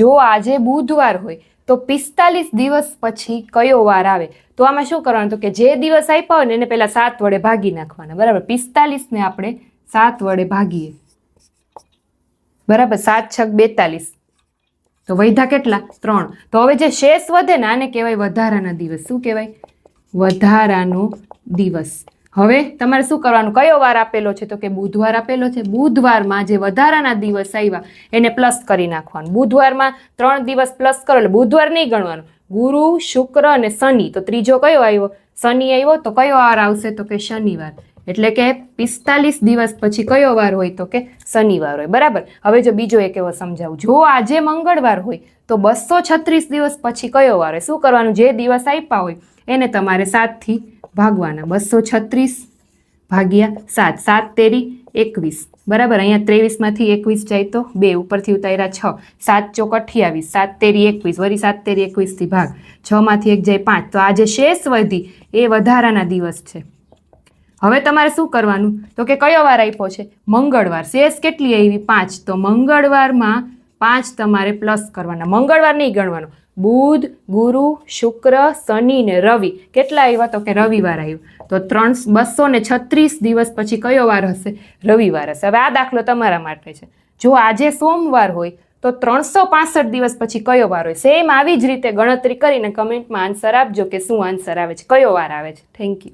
જો આજે બુધવાર હોય, તો પિસ્તાલીસ દિવસ પછી કયો વાર આવે? તો આમાં શું કરવાનું? તો કે જે દિવસ આપ્યા હોય ને, એને પહેલાં સાત વડે ભાગી નાખવાના. બરાબર? પિસ્તાલીસને આપણે સાત વડે ભાગીએ. બરાબર? સાત છક બેતાલીસ. તો વૈધા કેટલા? ત્રણ. તો હવે જે શેષ વધે ને, આને કહેવાય વધારાના દિવસ. શું કહેવાય? વધારાનો દિવસ. હવે તમારે શું કરવાનું? કયો વાર આપેલો છે? તો કે બુધવાર આપેલો છે. બુધવારમાં જે વધારાના દિવસ આવ્યા, એને પ્લસ કરી નાખવાનું. બુધવારમાં ત્રણ દિવસ પ્લસ કરો, એટલે બુધવાર નહીં ગણવાનું. ગુરુ, શુક્ર અને શનિ. તો ત્રીજો કયો આવ્યો? શનિ આવ્યો, તો કયો વાર આવશે? તો કે શનિવાર. એટલે કે પિસ્તાલીસ દિવસ પછી કયો વાર હોય? તો કે શનિવાર હોય. બરાબર? હવે જો બીજો એક એવો સમજાવું. જો આજે મંગળવાર હોય, તો બસો છત્રીસ દિવસ પછી કયો વાર હોય? શું કરવાનું? જે દિવસ આપ્યા હોય, એને તમારે સાતથી ભાગવાના. બસો છત્રીસ ભાગ્યા સાત. સાત તેરી એકવીસ. બરાબર? અહીંયા ત્રેવીસમાંથી એકવીસ જાય તો બે. ઉપરથી ઉતાર્યા છ. સાત ચોક અઠ્યાવીસ. સાત તેરી એકવીસ. વળી સાત તેરી એકવીસથી ભાગ. છમાંથી એક જાય પાંચ. તો આજે શેષ વધી. એ વધારાના દિવસ છે. હવે તમારે શું કરવાનું? તો કે કયો વાર આપ્યો છે? મંગળવાર. શેષ કેટલી આવી? પાંચ. તો મંગળવારમાં પાંચ તમારે પ્લસ કરવાના. મંગળવાર નહીં ગણવાનો. બુધ, ગુરુ, શુક્ર, શનિ ને રવિ. કેટલા આવ્યા તો કે રવિવાર આવ્યું તો ત્રણ બસો ને છત્રીસ દિવસ પછી કયો વાર હશે? રવિવાર હશે. હવે આ દાખલો તમારા માટે છે. જો આજે સોમવાર હોય, તો ત્રણસો પાસઠ દિવસ પછી કયો વાર હોય? સેમ આવી જ રીતે ગણતરી કરીને કમેન્ટમાં આન્સર આપજો કે શું આન્સર આવે છે. કયો વાર આવે છે? Thank you